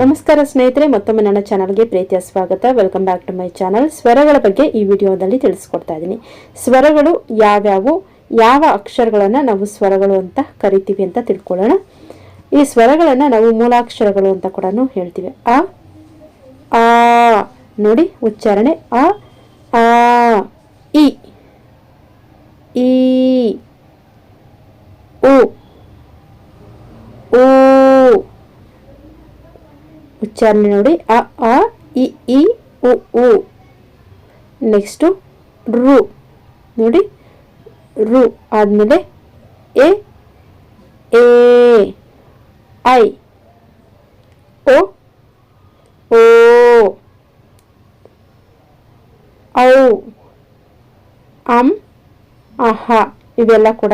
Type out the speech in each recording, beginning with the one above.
ನಮಸ್ಕಾರ ಸ್ನೇಹಿತರೆ, ಮತ್ತೊಮ್ಮೆ ನನ್ನ ಚಾನಲ್ಗೆ ಪ್ರೀತಿಯ ಸ್ವಾಗತ. Welcome back to my channel ಸ್ವರಗಳ ಬಗ್ಗೆ ಈ ವಿಡಿಯೋದಲ್ಲಿ ತಿಳಿಸ್ಕೊಡ್ತಾ ಇದ್ದೀನಿ. ಸ್ವರಗಳು ಯಾವ್ಯಾವು, ಯಾವ ಅಕ್ಷರಗಳನ್ನು ನಾವು ಸ್ವರಗಳು ಅಂತ ಕರಿತೀವಿ ಅಂತ ತಿಳ್ಕೊಳ್ಳೋಣ. ಈ ಸ್ವರಗಳನ್ನು ನಾವು ಮೂಲಾಕ್ಷರಗಳು ಅಂತ ಕೂಡ ಹೇಳ್ತೀವಿ. ಆ ಆ, ನೋಡಿ, ಉಚ್ಚಾರಣೆ ಆ ಆ ಇ ಈ ಉ ಊ ಉಚ್ಚಾರಣೆ ನೋಡಿ. ಅ, ಆ, ಇ ಈ ಉ ಉ. ನೆಕ್ಸ್ಟು ರು. ನೋಡಿ. ರು ಆದಮೇಲೆ ಎ ಎ, ಐ, ಓ ಓ, ಔ, ಅಂ, ಅಹ. ಇವೆಲ್ಲ ಕೂಡ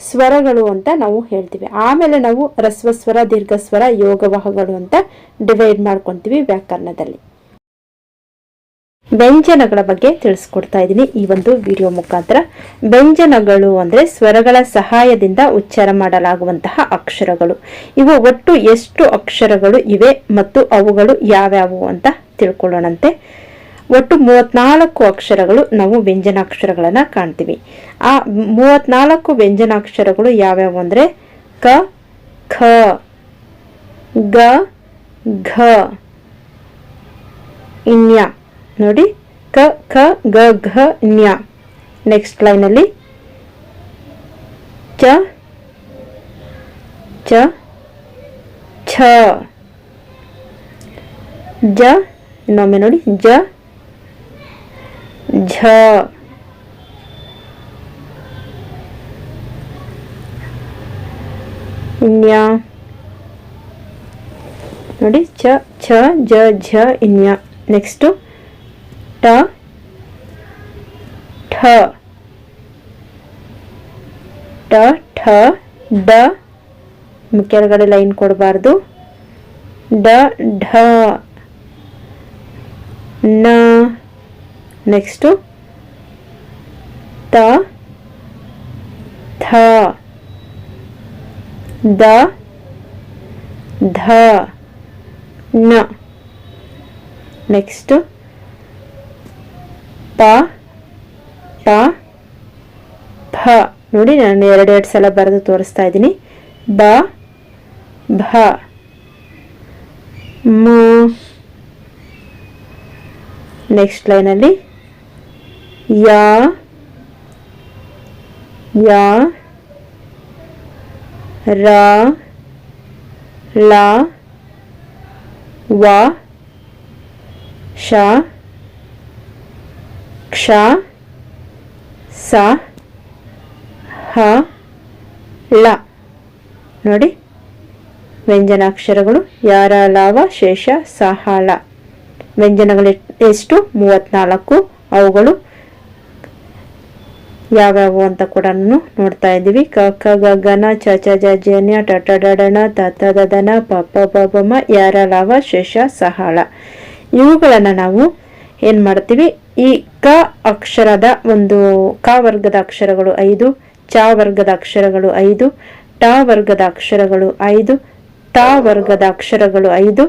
ಸ್ವರಗಳು ಅಂತ ನಾವು ಹೇಳ್ತೀವಿ. ಆಮೇಲೆ ನಾವು ರಸ್ವಸ್ವರ, ದೀರ್ಘಸ್ವರ, ಯೋಗವಾಹಗಳು ಅಂತ ಡಿವೈಡ್ ಮಾಡ್ಕೊತೀವಿ ವ್ಯಾಕರಣದಲ್ಲಿ. ವ್ಯಂಜನಗಳ ಬಗ್ಗೆ ತಿಳಿಸ್ಕೊಡ್ತಾ ಇದ್ದೀನಿ ಈ ಒಂದು ವಿಡಿಯೋ ಮುಖಾಂತರ. ವ್ಯಂಜನಗಳು ಅಂದರೆ ಸ್ವರಗಳ ಸಹಾಯದಿಂದ ಉಚ್ಚಾರ ಮಾಡಲಾಗುವಂತಹ ಅಕ್ಷರಗಳು. ಇವು ಒಟ್ಟು ಎಷ್ಟು ಅಕ್ಷರಗಳು ಇವೆ ಮತ್ತು ಅವುಗಳು ಯಾವ್ಯಾವು ಅಂತ ತಿಳ್ಕೊಳ್ಳೋಣಂತೆ. ಒಟ್ಟು ಮೂವತ್ನಾಲ್ಕು ಅಕ್ಷರಗಳು ನಾವು ವ್ಯಂಜನಾಕ್ಷರಗಳನ್ನು ಕಾಣ್ತೀವಿ. ಆ ಮೂವತ್ನಾಲ್ಕು ವ್ಯಂಜನಾಕ್ಷರಗಳು ಯಾವ್ಯಾವು ಅಂದರೆ ಕ, ಖ, ಗ, ಘ. ಇನ್ಯ. ನೋಡಿ, ಕ, ಖ, ಗ, ಘ ನ್ಯ ನೆಕ್ಸ್ಟ್ ಲೈನಲ್ಲಿ ಚ ಚ, ಛ. ಜ, ಇನ್ನೊಮ್ಮೆ ನೋಡಿ, ಜ ಝ. ಇನ್ಯ ನೋಡಿ ಛ ಛ, ಜ, ಝ ಇನ್ಯ ನೆಕ್ಸ್ಟು ಟ. ಠ. ಟ ಠ, ಡ. ಕೆಳಗಡೆ ಲೈನ್ ಕೊಡಬಾರ್ದು. ಡ, ಢ. ನ. ನೆಕ್ಸ್ಟು ತ ಥ ದ ಧ ನ ನೆಕ್ಸ್ಟು ಪ ಪ ಭ ನೋಡಿ ನಾನು ಎರಡೆರಡು ಸಲ ಬರೆದು ತೋರಿಸ್ತಾ ಇದ್ದೀನಿ. ಬ, ಭ, ಮ. ನೆಕ್ಸ್ಟ್ ಲೈನಲ್ಲಿ ಯಾ ಯಾ ರ ಲ ವ ಶ ಕ್ಷ ಸ ಹ ಳ ನೋಡಿ ವ್ಯಂಜನಾಕ್ಷರಗಳು ಯಾರ ಲಾವ ಶೇಷ ಸಹಳ ವ್ಯಂಜನಗಳು ಎಷ್ಟು ಮೂವತ್ನಾಲ್ಕು ಅವುಗಳು ಯಾವ್ಯಾವು ಅಂತ ಕೂಡ ನೋಡ್ತಾ ಇದ್ದೀವಿ. ಕ ಕ, ಗ ಗನ ಚ ಚ, ಜ ಜನ್ಯ ಟ ಟ ಡಡಣ ಪ ಪ ಬ ಬ ಮ ಯಾರ ಲಾವ ಶೇಷ ಸಹಾಳ ಇವುಗಳನ್ನು ನಾವು ಏನು ಮಾಡ್ತೀವಿ? ಈ ಕ ಅಕ್ಷರದ ಒಂದು ಕ ವರ್ಗದ ಅಕ್ಷರಗಳು ಐದು, ಚ ವರ್ಗದ ಅಕ್ಷರಗಳು ಐದು, ಟ ವರ್ಗದ ಅಕ್ಷರಗಳು ಐದು, ತ ವರ್ಗದ ಅಕ್ಷರಗಳು ಐದು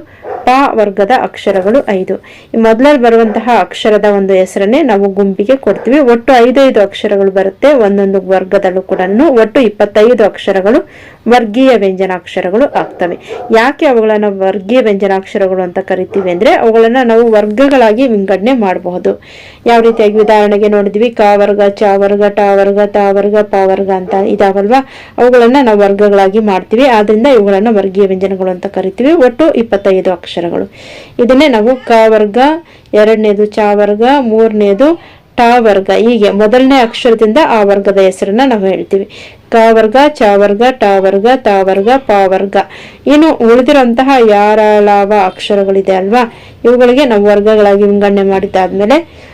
ಪ ವರ್ಗದ ಅಕ್ಷರಗಳು ಐದು. ಮೊದಲಲ್ಲಿ ಬರುವಂತಹ ಅಕ್ಷರದ ಒಂದು ಹೆಸರನ್ನೇ ನಾವು ಗುಂಪಿಗೆ ಕೊಡ್ತೀವಿ. ಒಟ್ಟು ಐದೈದು ಅಕ್ಷರಗಳು ಬರುತ್ತೆ. ಒಂದೊಂದು ವರ್ಗದಲ್ಲೂ ಕೂಡ ಒಟ್ಟು ಇಪ್ಪತ್ತೈದು ಅಕ್ಷರಗಳು ವರ್ಗೀಯ ವ್ಯಂಜನಾಕ್ಷರಗಳು ಆಗ್ತವೆ. ಯಾಕೆ ಅವುಗಳನ್ನ ವರ್ಗೀಯ ವ್ಯಂಜನಾಕ್ಷರಗಳು ಅಂತ ಕರಿತೀವಿ ಅಂದ್ರೆ ಅವುಗಳನ್ನ ನಾವು ವರ್ಗಗಳಾಗಿ ವಿಂಗಡಣೆ ಮಾಡಬಹುದು. ಯಾವ ರೀತಿಯಾಗಿ ಉದಾಹರಣೆಗೆ ನೋಡಿದ್ವಿ, ಕ ವರ್ಗ, ಚ ವರ್ಗ, ಟ ವರ್ಗ, ತ ವರ್ಗ, ಪ ವರ್ಗ ಅಂತ ಇದಾವಲ್ವಾ? ಅವುಗಳನ್ನ ನಾವು ವರ್ಗಗಳಾಗಿ ಮಾಡ್ತೀವಿ. ಆದ್ರಿಂದ ಇವುಗಳನ್ನ ವರ್ಗೀಯ ವ್ಯಂಜನಗಳು ಅಂತ ಕರಿತೀವಿ. ಒಟ್ಟು ಇಪ್ಪತ್ತೈದು ಅಕ್ಷರಗಳು. ಇದನ್ನೇ ನಾವು ಕ ವರ್ಗ, ಎರಡನೇದು ಚ ವರ್ಗ, ಮೂರನೇದು ಟ ವರ್ಗ. ಹೀಗೆ ಮೊದಲನೇ ಅಕ್ಷರದಿಂದ ಆ ವರ್ಗದ ಹೆಸರನ್ನ ನಾವು ಹೇಳ್ತೀವಿ. ಕ ವರ್ಗ, ಚ ವರ್ಗ, ಟ ವರ್ಗ, ತ ವರ್ಗ, ಪ ವರ್ಗ. ಇನ್ನು ಉಳಿದಿರುವಂತಹ ಯಾರ ಲಾಭ ಅಕ್ಷರಗಳಿದೆ ಅಲ್ವಾ? ಇವುಗಳಿಗೆ ನಾವು ವರ್ಗಗಳಾಗಿ ವಿಂಗಡಣೆ ಮಾಡಿದ್ದಾದ್ಮೇಲೆ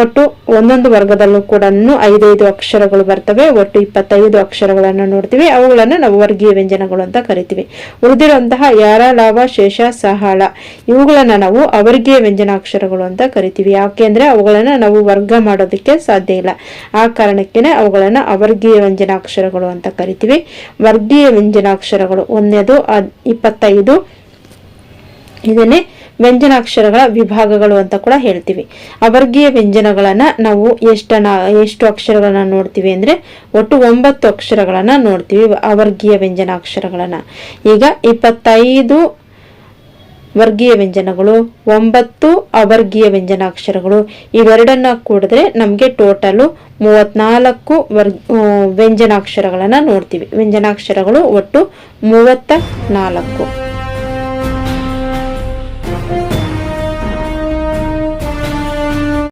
ಒಟ್ಟು ಒಂದೊಂದು ವರ್ಗದಲ್ಲೂ ಕೂಡ ಐದೈದು ಅಕ್ಷರಗಳು ಬರ್ತವೆ, ಒಟ್ಟು ಇಪ್ಪತ್ತೈದು ಅಕ್ಷರಗಳನ್ನು ನೋಡ್ತೀವಿ. ಅವುಗಳನ್ನು ನಾವು ವರ್ಗೀಯ ವ್ಯಂಜನಗಳು ಅಂತ ಕರಿತೀವಿ. ಉಳಿದಿರುವಂತಹ ಯಾರ ಲಾಭ ಶೇಷ, ಸಹಾಳ, ಇವುಗಳನ್ನು ನಾವು ಅವರ್ಗೀಯ ವ್ಯಂಜನಾಕ್ಷರಗಳು ಅಂತ ಕರಿತೀವಿ. ಯಾಕೆಂದ್ರೆ ಅವುಗಳನ್ನು ನಾವು ವರ್ಗ ಮಾಡೋದಕ್ಕೆ ಸಾಧ್ಯ ಇಲ್ಲ. ಆ ಕಾರಣಕ್ಕೆ ಅವುಗಳನ್ನು ಅವರ್ಗೀಯ ವ್ಯಂಜನಾಕ್ಷರಗಳು ಅಂತ ಕರಿತೀವಿ. ವರ್ಗೀಯ ವ್ಯಂಜನಾಕ್ಷರಗಳು ಒಂದನೇದು ಇಪ್ಪತ್ತೈದು. ಇದನ್ನೇ ವ್ಯಂಜನಾಕ್ಷರಗಳ ವಿಭಾಗಗಳು ಅಂತ ಕೂಡ ಹೇಳ್ತೀವಿ. ಅವರ್ಗೀಯ ವ್ಯಂಜನಗಳನ್ನ ನಾವು ಎಷ್ಟನ, ಎಷ್ಟು ಅಕ್ಷರಗಳನ್ನ ನೋಡ್ತೀವಿ ಅಂದ್ರೆ ಒಟ್ಟು ಒಂಬತ್ತು ಅಕ್ಷರಗಳನ್ನ ನೋಡ್ತೀವಿ, ಅವರ್ಗೀಯ ವ್ಯಂಜನಾಕ್ಷರಗಳನ್ನ. ಈಗ ಇಪ್ಪತ್ತೈದು ವರ್ಗೀಯ ವ್ಯಂಜನಗಳು, ಒಂಬತ್ತು ಅವರ್ಗೀಯ ವ್ಯಂಜನಾಕ್ಷರಗಳು, ಇವೆರಡನ್ನ ಕೂಡಿದ್ರೆ ನಮಗೆ ಟೋಟಲು ಮೂವತ್ನಾಲ್ಕು ವರ್ ವ್ಯಂಜನಾಕ್ಷರಗಳನ್ನು ನೋಡ್ತೀವಿ. ವ್ಯಂಜನಾಕ್ಷರಗಳು ಒಟ್ಟು ಮೂವತ್ತ ನಾಲ್ಕು